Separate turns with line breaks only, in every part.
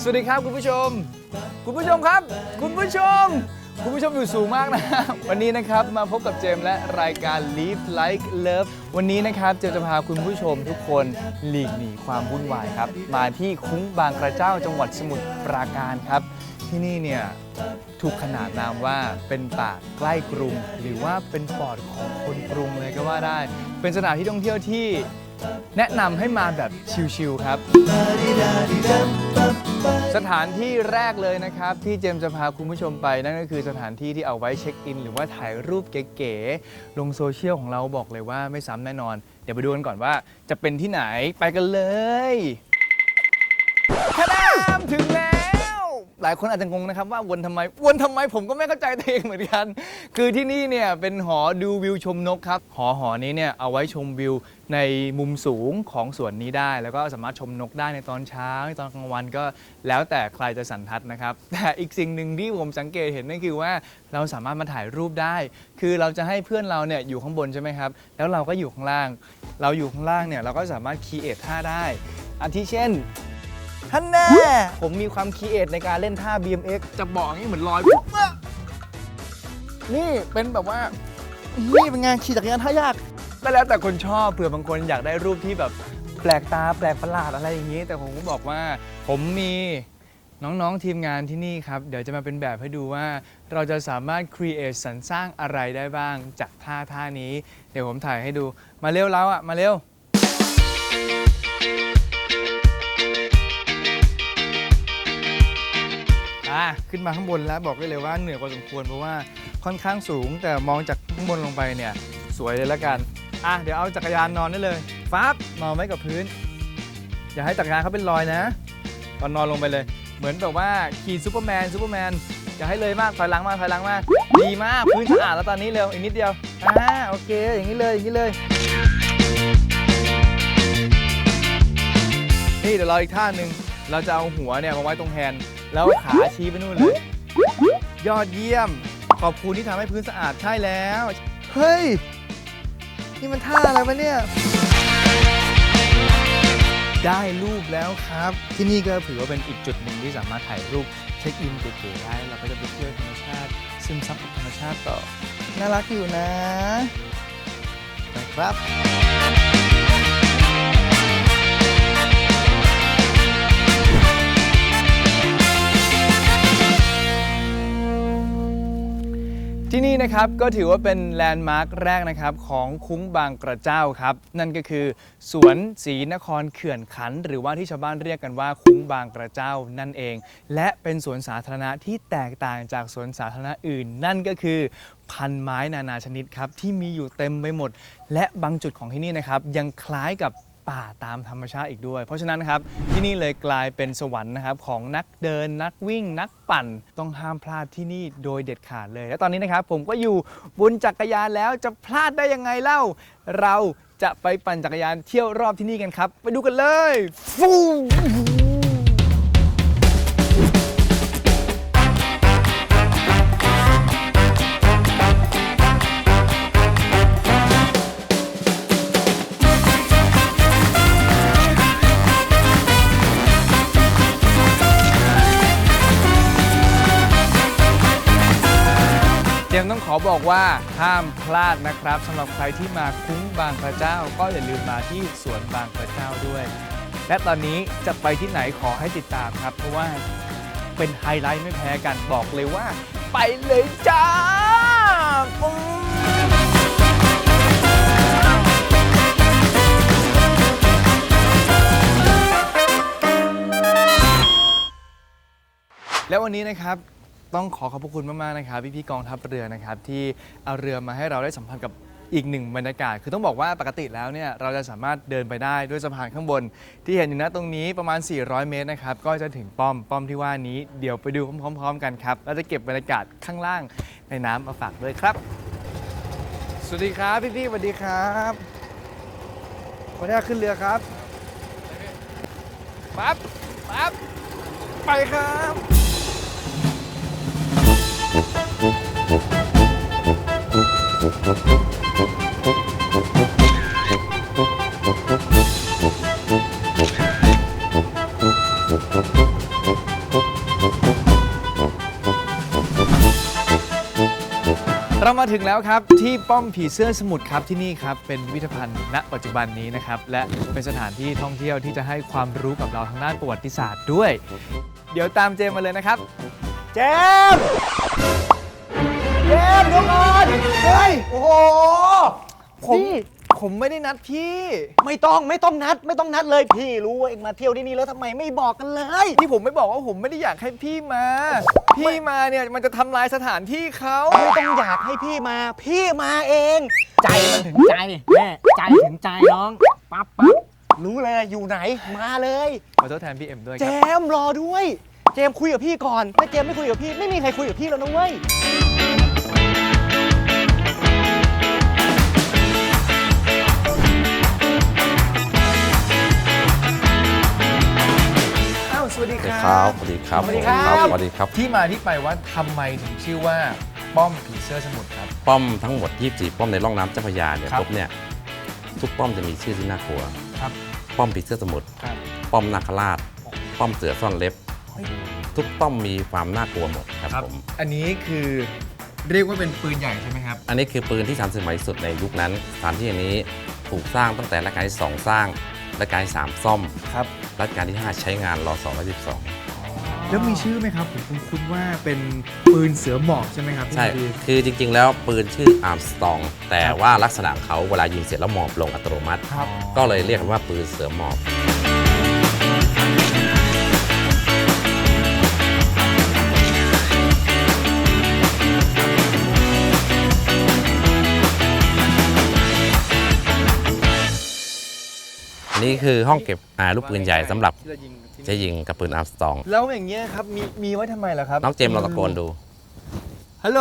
สวัสดีครับคุณผู้ชม คุณผู้ชมครับ คุณผู้ชม คุณผู้ชมอยู่สูงมากนะ วันนี้นะครับมาพบกับเจมและรายการ Live Like Love วันนี้นะครับเจมจะพาคุณผู้ชมทุกคนหลีกหนีความวุ่นวายครับ มาที่คุ้งบางกระเจ้าจังหวัดสมุทรปราการครับ ที่นี่เนี่ยถูกขนานนามว่าเป็นป่าใกล้กรุง หรือว่าเป็นปอดของคนกรุงเลยก็ว่าได้ เป็นสถานที่ท่องเที่ยวที่แนะนำให้มาแบบชิลๆครับ สถานที่แรกเลยนะครับที่เจมส์จะพาคุณผู้ชมไป นั่นก็คือสถานที่ที่เอาไว้เช็คอิน หรือว่าถ่ายรูปเก๋ๆลงโซเชียลของเราบอกเลยว่าไม่ซ้ำแน่นอน เดี๋ยวไปดูกันก่อนว่าจะเป็นที่ไหนไปกันเลยทะดามถึงแล้ว หลายคนอาจจะงงนะครับว่าวนทำไมวนทำไมผมก็ไม่เข้าใจตัวเองเหมือนกัน คือที่นี่เนี่ยเป็นหอดูวิวชมนกครับ หอหอนี้เนี่ยเอาไว้ชมวิวในมุมสูงของสวนนี้ได้ แล้วก็สามารถชมนกได้ในตอนเช้าในตอนกลางวันก็แล้วแต่ใครจะสันทัดนะครับ แต่อีกสิ่งหนึ่งที่ผมสังเกตเห็นนั่นคือว่าเราสามารถมาถ่ายรูปได้ คือเราจะให้เพื่อนเราเนี่ยอยู่ข้างบนใช่ไหมครับ แล้วเราก็อยู่ข้างล่าง เราอยู่ข้างล่างเนี่ยเราก็สามารถคีเอทท่าได้อาทิเช่น ท่านแน่ผมมีความคิดเอทในการเล่นท่า BMX จะบอกอย่างนี้เหมือนลอยปุ๊บอะนี่เป็นแบบว่า นี่เป็นงานขี่จักรยานท่ายากก็แล้วแต่คนชอบเผื่อบางคนอยากได้รูปที่แบบแปลกตาแปลกประหลาดอะไรอย่างนี้ แต่ผมก็บอกว่าผมมีน้องๆทีมงานที่นี่ครับ เดี๋ยวจะมาเป็นแบบให้ดูว่าเราจะสามารถครีเอทสรรสร้างอะไรได้บ้างจากท่าท่านี้ เดี๋ยวผมถ่ายให้ดูมาเร็วเราอะมาเร็ว อะขึ้นมาข้างบนแล้วบอกได้เลยว่าเหนือกว่าสมควรเพราะว่าค่อนข้างสูงแต่มองจากข้างบนลงไปเนี่ย สวยเลยละกันอะเดี๋ยวเอาจักรยานนอนได้เลยฟับนอนไว้กับพื้น อย่าให้จักรยานเขาเป็นรอยนะตอนนอนลงไปเลย เหมือนแบบว่าขี่ซูเปอร์แมนซูเปอร์แมนอย่าให้เลยมากถอยหลังมาถอยหลังมาดีมากพื้นสะอาดแล้วตอนนี้เร็วอีกนิดเดียวอ่าโอเค อย่างนี้เลยอย่างนี้เลยนี่เดี๋ยวเราอีกท่าหนึ่งเราจะเอาหัวเนี่ยมาไว้ตรงแฮนด์ แล้วขาชี้ไปนู่นเลย ยอดเยี่ยม ขอบคุณที่ทำให้พื้นสะอาดใช่แล้ว เฮ้ย นี่มันท่าอะไรวะเนี่ย ได้รูปแล้วครับ ที่นี่ก็ถือว่าเป็นอีกจุดหนึ่งที่สามารถถ่ายรูปเช็คอินเก๋ๆได้ เราก็จะไปเที่ยวธรรมชาติ ซึมซับกับธรรมชาติต่อ น่ารักอยู่นะไปครับ ที่นี่นะครับก็ถือว่าเป็นแลนด์มาร์คแรกนะครับของคุ้งบางกระเจ้าครับ นั่นก็คือ สวนศรีนครเขื่อนขัน หรือว่าที่ชาวบ้านเรียกกันว่าคุ้งบางกระเจ้านั่นเอง และเป็นสวนสาธารณะที่แตกต่างจากสวนสาธารณะอื่น นั่นก็คือพันไม้นานาชนิดครับที่มีอยู่เต็มไปหมด และบางจุดของที่นี่นะครับยังคล้ายกับ ป่าตามธรรมชาติอีกด้วย เพราะฉะนั้นนะครับที่นี่เลยกลายเป็นสวรรค์นะครับของนักเดินนักวิ่ง นักปั่นต้องห้ามพลาดที่นี่โดยเด็ดขาดเลย และตอนนี้นะครับผมก็อยู่บนจักรยานแล้วจะพลาดได้ยังไงเล่า เราจะไปปั่นจักรยานเที่ยวรอบที่นี่กันครับ ไปดูกันเลยฟู ว่าห้ามพลาดนะครับสำหรับใครที่มาคุ้งบางกระเจ้า ก็อย่าลืมมาที่สวนบางกระเจ้าด้วย และตอนนี้จะไปที่ไหนขอให้ติดตามครับ เพราะว่าเป็นไฮไลท์ไม่แพ้กันบอกเลยว่า ไปเลยจ้าแล้ววันนี้นะครับ ต้องขอขอบพระคุณมากๆนะครับพี่พี่ๆกองทัพเรือนะครับที่เอาเรือมาให้เราได้สัมผัสกับอีกหนึ่งบรรยากาศ คือต้องบอกว่าปกติแล้วเนี่ยเราจะสามารถเดินไปได้ด้วยสะพานข้างบน ที่เห็นอยู่นะตรงนี้ประมาณ 400 เมตรนะครับก็จะถึงป้อมป้อมที่ว่านี้เดี๋ยวไปดูพร้อม ๆ กันครับเราจะเก็บบรรยากาศข้างล่างในน้ำมาฝากด้วยครับ สวัสดีครับพี่พี่ๆสวัสดีครับขออนุญาตขึ้นเรือครับปั๊บปั๊บไปครับ เรามาถึงแล้วครับ ที่ป้อมผีเสื้อสมุทรครับที่นี่ครับ เป็นพิพิธภัณฑ์ณปัจจุบันนี้นะครับ และเป็นสถานที่ท่องเที่ยวที่จะให้ความรู้กับเราทางด้านประวัติศาสตร์ด้วย เดี๋ยวตามเจมมาเลยนะครับ
เจม มส์เดี๋ยวก่อนเฮ้ย โอ้โห
ผม
นี่
ผมไม่ได้นัดพี่
ไม่ต้องไม่ต้องนัดไม่ต้องนัดเลยพี่รู้ว่าเองมาเที่ยวที่นี่แล้วทำไมไม่บอกกันเลย
ที่ผมไม่บอกว่าผมไม่ได้อยากให้พี่มา พี่มาเนี่ยมันจะทำลายสถานที่เขา
ไม่ต้องอยากให้พี่มา พี่มาเอง ใจมันถึงใจแม่ใจถึงใจน้อง ปั๊บปั๊บรู้เลยอยู่ไหนมาเลย
ขอโทษแทนพี่เอ็มด้วย
เจ
ครับ
มส์รอด้วย เจมส์คุยกับพี่ก่อน ถ้าเจมส์ไม่คุยกับพี่ไม่มีใครคุยกับพี่แล้วนะเว้ย
ครั
บบสวัสดีครับ
สวัสดีครับ
ผมสวัสดีครับ
ที่มาที่ไปว่าทำไมถึงชื่อว่าป้อมผีเสื้อสมุทรครับ
ป้อมทั้งหมด 24 ป้อมในร่องน้ำเจ้าพระยาเนี่ย
ครับ
ปุ๊บเนี่ยทุกป้อมจะมีชื่อที่น่ากลัว
ครับ
ป้อมผีเสื้อสมุทร
ครับ
ป้อมนาคราช ป้อมเสือซ่อนเล็บ ทุกป้อมมีความน่ากลัวหมดครับผม
อันนี้คือเรียกว่าเป็นปืนใหญ่ใช่ไหมครับ
อันนี้คือปืนที่ทันสมัยสุดในยุคนั้น สถานที่อันนี้ถูกสร้างตั้งแต่รัชกาลที่2สร้างรัชกาลที่3ซ่อม
ครับ
รัชกาลที่5ใช้งานรอ212
แล้วมีชื่อไหมครับผมคุ้นๆว่าเป็นปืนเสือหมอบใช่ไหมครับพี่
ใช่
ดี
คือจริงๆ แล้วปืนชื่ออาร์มสตอง แต่ว่าลักษณะเขาเวลายิงเสร็จแล้วหมอบลงอัตโนมัติ
ครับ
ก็เลยเรียกกันว่าปืนเสือหมอบ นนี้คือห้องเก็บอ่าลูกปืนใหญ่สำหรับ
ที่เรายิงที่นี่
จะยิงกับปืนอาร์มสตอง
แล้วอย่างเงี้ยครับมีมีไว้ทำไมล่ะครับ
น้องเจมส์ลองตะโกนดู
ฮัลโหล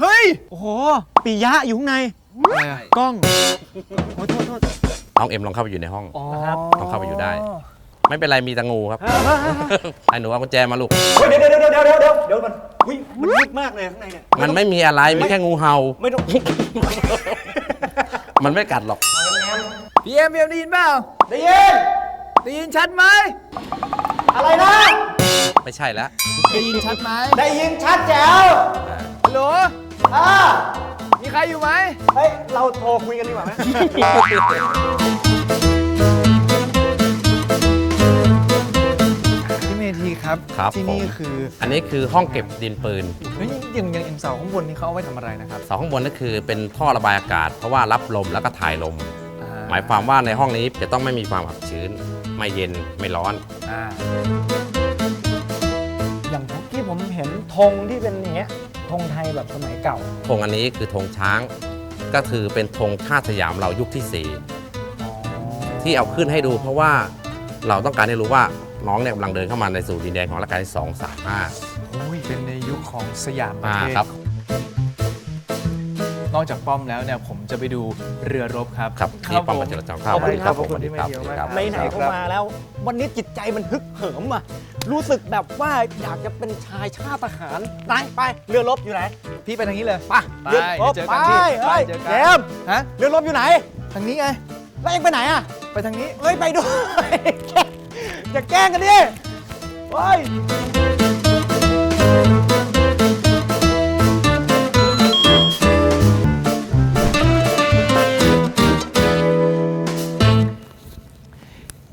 เฮ้ย
โอ้โหปิยะอยู่ข้างใน
อะไรอะ
กล้องโอ้โทษโทษ
น้องเอ็มลองเข้าไปอยู่ในห้อง
อ๋อ
ครับ
ต้องเข้าไปอยู่ได้ ไม่เป็นไรมีแตะงูครับไอ้หนูเอากุญแจมาลูก
เฮ้ยเดี๋ยวเดี๋ยวเดี๋ยวเดี๋ยวเดี๋ยวเดี๋ยวเดี๋ยวมันอุ้ยมันมืดมากเลยข้างในเนี่ย
มันไม่มีอะไรมีแค่งูเห่า
ไม่ต้อง
มันไม่กัดหรอก
พี่เอ็มพี่เอ็มได้ยินเปล่า
ได้ยิน
ได้ยินชัดไหม
อะไรนะ
ไม่ใช่แล้ว
ได้ยินชัดไหม
ได้ยินชัดแจ๋ว
ฮัลโหล
อ่า
มีใครอยู่ไหม
เฮ้ย เราโทรคุยกันดีกว่าไหม
พี่เมธีครับ
ครับ
ที่นี่
ผม
คือ
อันนี้คือห้องเก็บดินปืน
เฮ้ยอย่างอย่างเอ็มเสาข้างบนนี่เขาเอาไว้ทำอะไรนะครับ
เสาข้างบนนั่นคือเป็นท่อระบายอากาศ เพราะว่ารับลมแล้วก็ถ่ายลม
อ่
ห มายความว่าในห้องนี้จะต้องไม่มีความอับชื้น ไม่เย็นไม่ร้อน
อ่า
อย่างที่ผมเห็นธงที่เป็นอย่างเงี้ยธงไทยแบบสมัยเก่า
ธงอันนี้คือธงช้าง ก็คือเป็นธงชาติสยามเรายุคที่ 4 ที่เอาขึ้นให้ดู เพราะว่าเราต้องการให้รู้ว่าน้องเนี่ยกำลังเดินเข้ามาในสู่ดินแดนของรัชกาลที่สองสามห้า
โอ้ยเป็นในยุคของสยามประ
อ่า
เทศ
ครับ
นอกจากป้อมแล้วเนี่ยผมจะไปดูเรือรบครับ
ครับที่ป้อมประจราจร
ขอบคุณครับ
ผม
ขอบคุณที่มาเที่ยวมากครับ
ไหนๆก็มาแล้ว วันนี้จิตใจมันฮึกเหิมอะรู้สึกแบบว่าอยากจะเป็นชายชาติทหารไปไปเรือรบอยู่ไหน
พี่ไปทางนี้เลย
ไป
ไป
เรือรบ
เดี๋ยวเจอ
ไป
กันที่
เฮ้ย
ไปเจอกัน
เจมส์
ฮะ
เรือรบอยู่ไหน
ทางนี้ไง
แล้วเองไปไหนอะ
ไปทางนี้
เฮ้ยไปด้วยอย่าแกล้งกันดิเฮ้ย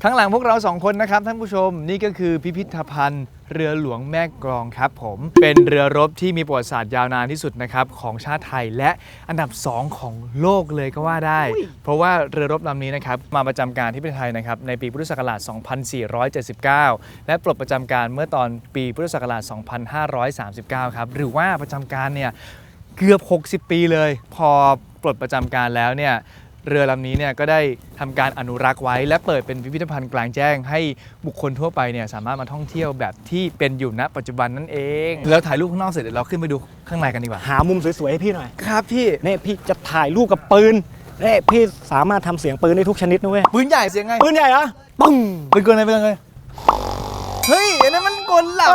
ข้างหลังพวกเราสองคนนะครับท่านผู้ชมนี่ก็คือพิพิธภัณฑ์ เรือหลวงแม่กลองครับผม เป็นเรือรบที่มีประวัติศาสตร์ยาวนานที่สุดนะครับของชาติไทยและอันดับ 2 ของโลกเลยก็ว่าได้ เพราะว่าเรือรบลำนี้นะครับมาประจำการที่ประเทศไทยนะครับในปีพุทธศักราช 2479 และปลดประจำการเมื่อตอนปีพุทธศักราช 2539 ครับหรือว่าประจำการเนี่ยเกือบ 60 ปีเลย พอปลดประจำการแล้วเนี่ย เรือลำนี้เนี่ยก็ได้ทำการอนุรักษ์ไว้ และเปิดเป็นพิพิธภัณฑ์กลางแจ้ง ให้บุคคลทั่วไปเนี่ยสามารถมาท่องเที่ยวแบบที่เป็นอยู่ณปัจจุบันนั่นเอง แล้วถ่ายรูปข้างนอกเสร็จเดี๋ยวเราขึ้นไปดูข้างในกันดีกว่า
หามุมสวยๆให้พี่หน่อย
ครับพี่
นี่พี่จะถ่ายรูปกับปืนนี่พี่สามารถทำเสียงปืนได้ทุกชนิดนะเว้ย
ปืนใหญ่เสียงไง
ปืนใหญ่เหรอปึ้ง
ปืนกลอะไรปืนกลอะไรเฮ้ยอันนั้นมันกลหลับ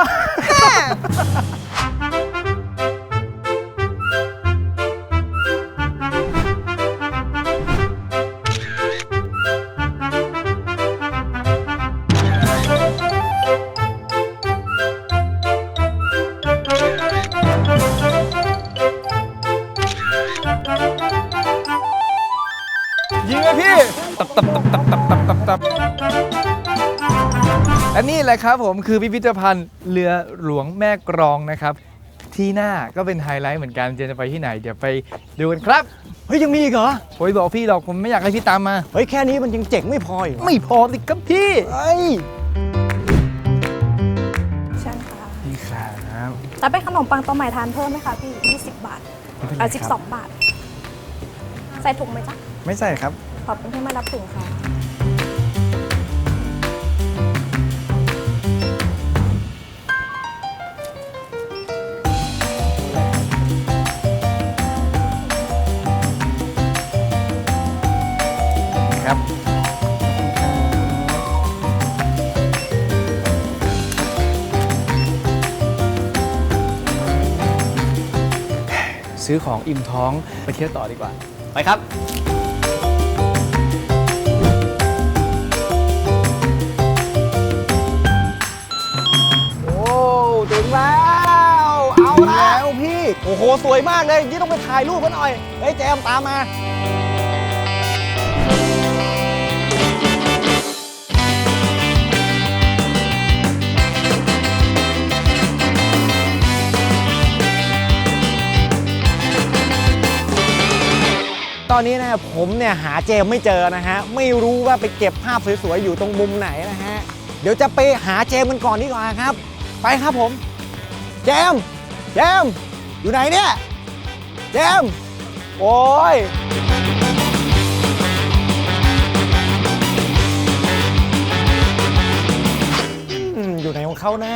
แหละครับผมคือพิพิธภัณฑ์เรือหลวงแม่กรองนะครับ ที่หน้าก็เป็นไฮไลท์เหมือนกันเจนจะไปที่ไหน เดี๋ยวไปดูกันครับ
เฮ้ยยังมีอีกเหรอ
โอ้ยบอกพี่หรอกผมไม่อยากให้พี่ตามมา
เฮ้ยแค่นี้มันยังเจ๋งไม่พออีกเหรอ
ไม่พอสิครับพี่
เฮ้ย
ใช่ค่ะ
พี่ครับ
แล้วเป็นขนมปังตัวใหม่ทานเพิ่มไหมคะพี่ 20 บาทเอ่อ12 บาท ใส่ถุงไหมจ๊ะ
ไม่ใส่ครับ
ขอบคุณที่มารับถุงค่ะ
ซื้อของอิ่มท้องไปเที่ยวต่อดีกว่า
ไปครับโอ้ถึงแล้ว เอาแล้วพี่ โอ้โห สวยมากเลยยี่ต้องไปถ่ายรูปกันหน่อย เฮ้ย แจมตามมา อนนี้นะผมเนี่ยหาเจมไม่เจอนะฮะ ไม่รู้ว่าไปเก็บภาพสวยๆ อยู่ตรงมุมไหนนะฮะ เดี๋ยวจะไปหาเจมกันก่อนดีกว่าครับ ไปครับผม เจมส์เจมส์อยู่ไหนเนี่ย เจมส์โอ้ยอืมอยู่ไหนของเขานะ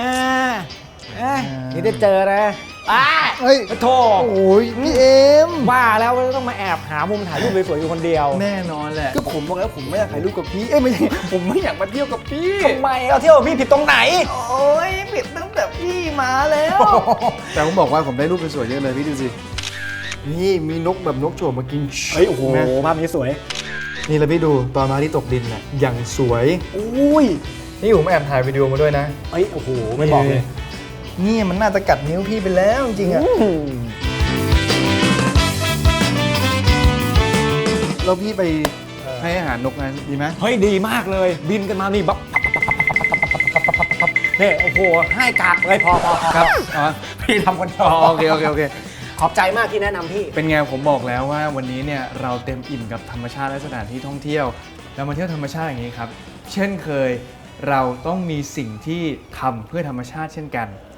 เอ๊ะนี่ได้เจอนะอ้า
เฮ้ย
โธ่
โอ้ยพี่เอ็ม
ว่าแล้วว่าต้องมาแอบหามุมถ่ายรูปสวยๆอยู่คนเดียว
แน่นอนแหละก็ผมบอกแล้วผมไม่อยากถ่ายรูปกับพี่เอ้ยไม่ใช่ผมไม่อยากมาเที่ยวกับพี่
ทำไมเราเที่ยวกับพี่ผิดตรงไหน
โอ้ยผิดตั้งแต่พี่มาแล้ว แต่ผมบอกว่าผมได้รูปสวยๆเยอะเลยพี่ดูสินี่มีนกแบบนกโฉมมากิน
เฮ้ยโอ้โห
นะ
ภาพนี้สวย
นี่แล้วพี่ดูตอนมาที่ตกดินน่ะอย่างสวย
อุ้ย
นี่ผมแอบถ่ายวิดีโอมาด้วยนะ
เฮ้ยโอ้โหไม่บอกเลย
นี่มันน่าจะกัดนิ้วพี่ไปแล้วจริงๆอะ
อืม
แล้วพี่ไปให้อาหารนกนั้นดีไหม
เฮ้ยดีมากเลย บินกันมานี่บับเนี่ยโอ้โหให้กากเลยพอพอพอ
ครับอ๋อ
พี่ทำคนเดียว
อ๋อโอเคโอเคโอเค
ขอบใจมากที่แนะนำพี่
เป็นไงผมบอกแล้วว่าวันนี้เนี่ยเราเต็มอิ่มกับธรรมชาติและสถานที่ท่องเที่ยว เรามาเที่ยวธรรมชาติอย่างนี้ครับ เช่นเคยเราต้องมีสิ่งที่ทำเพื่อธรรมชาติเช่นกัน
อ่า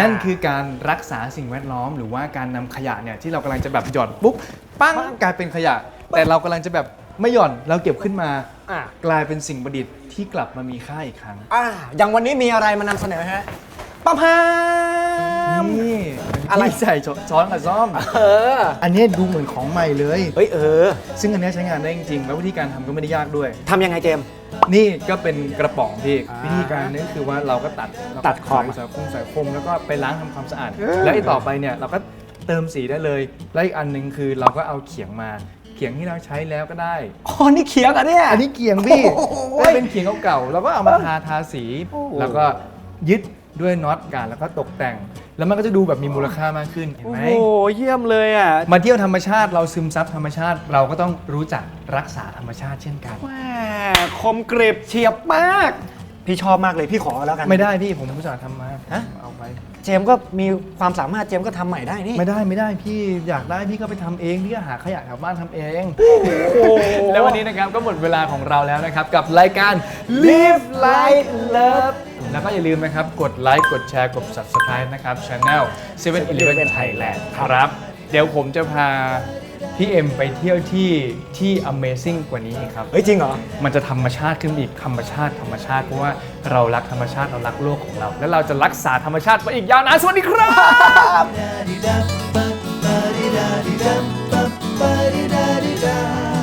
นั่นคือการรักษาสิ่งแวดล้อม หรือว่าการนำขยะเนี่ยที่เรากำลังจะแบบหย่อนปุ๊บปั้งกลายเป็นขยะ แต่เรากำลังจะแบบไม่หย่อนเราเก็บขึ้นมา
อะ
กลายเป็นสิ่งประดิษฐ์ที่กลับมามีค่าอีกครั้ง
อ่าอย่างวันนี้มีอะไรมานำเสนอฮะปั๊มพาม
นี่
อะไร
ที่ใส่ช้อนกับซ่อม
เออ
อันนี้ดูเหมือนของใหม่เลย
เฮ้ยเออ
ซึ่งอันเนี้ยใช้งานได้จริงๆแล้ววิธีการทำก็ไม่ได้ยากด้วย
ทำยังไงเจมส์
นี่ก็เป็นกระป๋องพี่
อ่า
วิธีการนี่ก็คือว่าเราก็ตัด
ตัดขอบ
ใส่คมใส่คมแล้วก็ไปล้างทำความสะอาดแล้วไอ้ต่อไปเนี่ยเราก็เติมสีได้เลยแล้วอีกอันหนึงคือเราก็เอาเขียงมา เขียงที่เราใช้แล้วก็ได้
อ๋อนี่เขียงอะเนี่ย
อันนี้เขียงพี่
โอ้โห
ถ้าเป็นเขียงเก่าๆเราก็เอามาทาทาสี
โอ้โห
แล้วก็ยึดด้วยน็อตกันแล้วก็ตกแต่ง แล้วมันก็จะดูแบบมีมูลค่ามากขึ้นเห็น
โอ้
ไหม
โหเยี่ยมเลยอะ
มาเที่ยวธรรมชาติเราซึมซับธรรมชาติเราก็ต้องรู้จักรักษาธรรมชาติเช่นกัน
แหมคมกริบเฉียบมาก พี่ชอบมากเลยพี่ขอแล้วกัน
ไม่ได้พี่ผมผู้สาห์ทำมา
ฮะ
เอา ไป
เจมส์ก็มีความสามารถเจมส์ก็ทำใหม่ได้นี่
ไม่ได้ไม่ได้พี่อยากได้พี่ก็ไปทำเองพี่ก็หาขยะแถวบ้านทำเอง
โอ้โห
แล้ววันนี้นะครับก็หมดเวลาของเราแล้วนะครับกับรายการ Live Like Love แล้วก็อย่าลืมนะครับกดไลค์กดแชร์กด Subscribe นะครับ Channel 7-Eleven Thailand ครับ เดี๋ยวผมจะพา พี่เอ็มไปเที่ยวที่ที่ Amazing กว่านี้อีกครับ
เฮ้ยจริงเหรอ
มันจะธรรมชาติขึ้นอีกธรรมชาติธรรมชาติเพราะว่าเรารักธรรมชาติเรารักโลกของเรา และเราจะรักษาธรรมชาติไปอีกยาวนานสวัสดีครับ
da di